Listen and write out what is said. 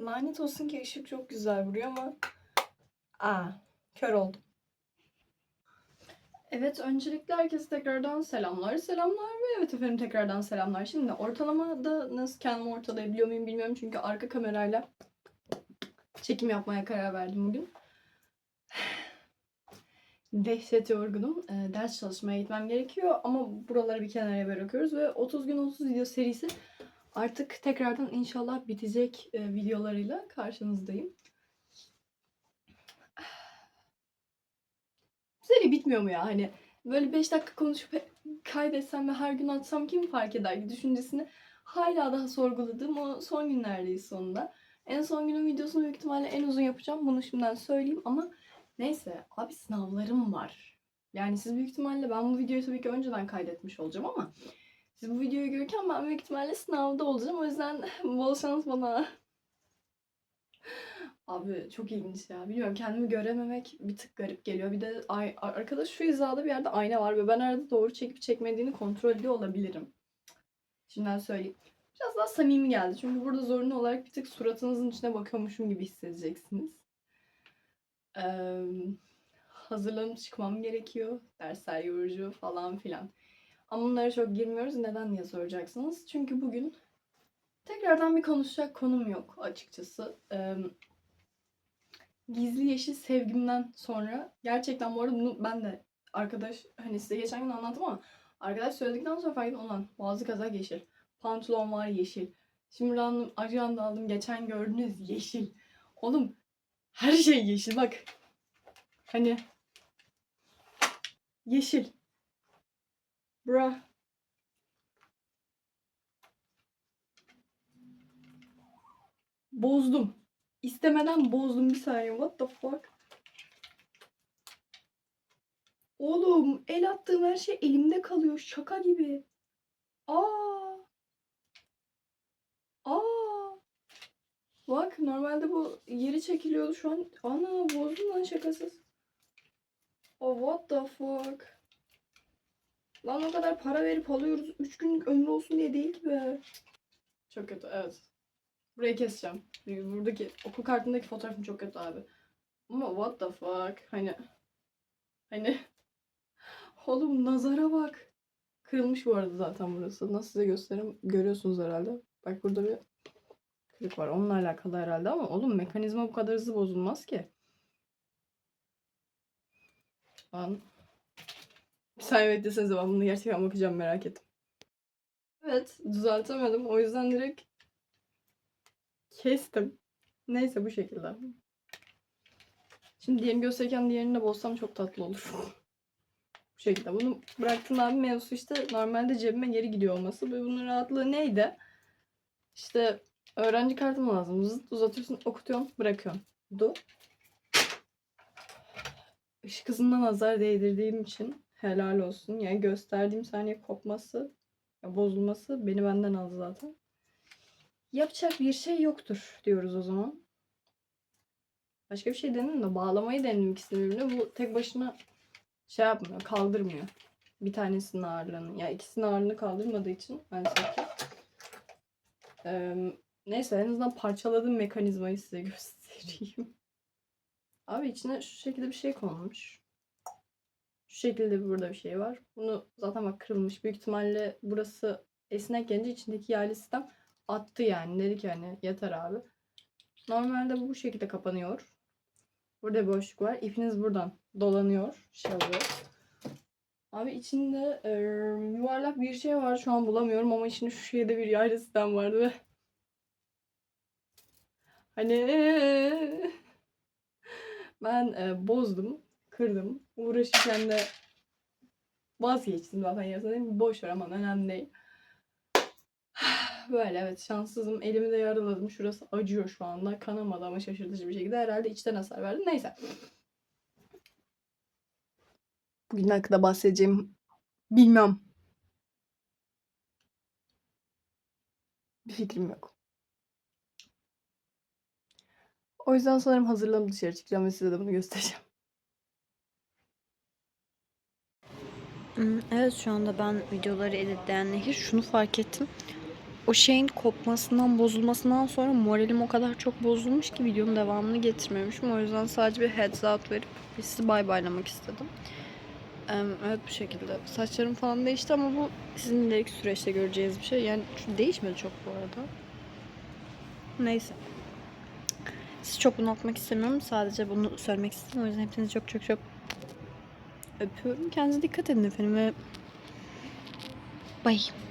Lanet olsun ki ışık çok güzel vuruyor ama... Aa, kör oldum. Evet, öncelikle herkese tekrardan selamlar, selamlar ve evet efendim tekrardan selamlar. Şimdi ortalamada nasıl kendimi ortalayabiliyor muyum bilmiyorum çünkü arka kamerayla çekim yapmaya karar verdim bugün. Dehşet yorgunum. Ee, ders çalışmaya gitmem gerekiyor ama buraları bir kenara bırakıyoruz ve 30 gün 30 video serisi artık tekrardan inşallah bitecek e, videolarıyla karşınızdayım. Seri bitmiyor mu ya hani böyle 5 dakika konuşup kaydetsem ve her gün atsam kim fark eder ki düşüncesini hala daha sorguladığım o son günlerdeyiz sonunda. En son günün videosunu büyük ihtimalle en uzun yapacağım. Bunu şimdiden söyleyeyim ama neyse abi sınavlarım var. Yani siz büyük ihtimalle ben bu videoyu tabii ki önceden kaydetmiş olacağım ama siz bu videoyu görürken ben büyük ihtimalle sınavda olacağım. O yüzden bol şans bana. Abi çok ilginç ya. Bilmiyorum kendimi görememek bir tık garip geliyor. Bir de ay, arkada şu hizada bir yerde ayna var ve ben arada doğru çekip çekmediğini kontrol ediyor olabilirim. Şimdiden söyleyeyim. Biraz daha samimi geldi. Çünkü burada zorunlu olarak bir tık suratınızın içine bakıyormuşum gibi hissedeceksiniz. Ee, hazırlanıp çıkmam gerekiyor. Dersler yorucu falan filan. Ama bunlara çok girmiyoruz. Neden diye soracaksınız. Çünkü bugün tekrardan bir konuşacak konum yok açıkçası. Ee, Gizli Yeşil Sevgimden sonra gerçekten bu arada bunu ben de arkadaş hani size geçen gün anlattım ama arkadaş söyledikten sonra fark ettim olan boğazı kazak yeşil. Pantolon var yeşil. Şimdi random ajanda aldım geçen gördünüz yeşil. Oğlum her şey yeşil bak. Hani yeşil. Bra. Bozdum. İstemeden bozdum bir saniye. What the fuck? Oğlum el attığım her şey elimde kalıyor. Şaka gibi. Aa. Aa. Bak normalde bu yeri çekiliyordu şu an. Ana bozdum lan şakasız. Oh what the fuck. Lan o kadar para verip alıyoruz. 3 günlük ömrü olsun diye değil be. Çok kötü evet. Burayı keseceğim. Buradaki okul kartındaki fotoğrafım çok kötü abi. Ama what the fuck? Hani hani oğlum nazara bak. Kırılmış bu arada zaten burası. Nasıl size göstereyim? Görüyorsunuz herhalde. Bak burada bir kırık var. Onunla alakalı herhalde ama oğlum mekanizma bu kadar hızlı bozulmaz ki. Lan. Saniye beklesenize ben bunu gerçekten bakacağım merak ettim. Evet düzeltemedim. O yüzden direkt kestim. Neyse bu şekilde. Şimdi diğerini gösterirken diğerini de bozsam çok tatlı olur. bu şekilde. Bunu bıraktım abi mevzusu işte normalde cebime geri gidiyor olması. Ve bunun rahatlığı neydi? İşte öğrenci kartım lazım. Zıt uzatıyorsun, okutuyorsun, bırakıyorsun. Du. Işık hızından nazar değdirdiğim için helal olsun. Yani gösterdiğim saniye kopması, bozulması beni benden aldı zaten. Yapacak bir şey yoktur diyoruz o zaman. Başka bir şey denedim de bağlamayı denedim ikisini birbirine. Bu tek başına şey yapmıyor, kaldırmıyor. Bir tanesinin ağırlığını. Ya ikisinin ağırlığını kaldırmadığı için maalesef ki. Ee, neyse en azından parçaladığım mekanizmayı size göstereyim. Abi içine şu şekilde bir şey konmuş. Şu şekilde burada bir şey var. Bunu zaten bak kırılmış. Büyük ihtimalle burası esnek gelince içindeki yaylı sistem attı yani. Dedi ki hani yeter abi. Normalde bu şekilde kapanıyor. Burada bir boşluk var. İpiniz buradan dolanıyor. Şey oluyor. Abi içinde e, yuvarlak bir şey var. Şu an bulamıyorum ama içinde şu şeyde bir yaylı sistem vardı ve hani ben e, bozdum, kırdım. Uğraşırken de vazgeçtim zaten yarısında. Dedim, boş ver aman önemli değil. Böyle evet şanssızım. Elimi de yaraladım. Şurası acıyor şu anda. Kanamadı ama şaşırtıcı bir şekilde. Herhalde içten hasar verdim. Neyse. Bugün hakkında bahsedeceğim bilmem. Bir fikrim yok. O yüzden sanırım hazırlanıp dışarı çıkacağım ve size de bunu göstereceğim. Evet şu anda ben videoları editleyen Nehir şunu fark ettim. o şeyin kopmasından, bozulmasından sonra moralim o kadar çok bozulmuş ki videonun devamını getirmemişim. O yüzden sadece bir heads out verip sizi bay baylamak istedim. Evet bu şekilde. Saçlarım falan değişti ama bu sizin ileriki süreçte göreceğiniz bir şey. Yani değişmedi çok bu arada. Neyse. Sizi çok bunaltmak istemiyorum. Sadece bunu söylemek istedim. O yüzden hepinizi çok çok çok öpüyorum. Kendinize dikkat edin efendim ve bye.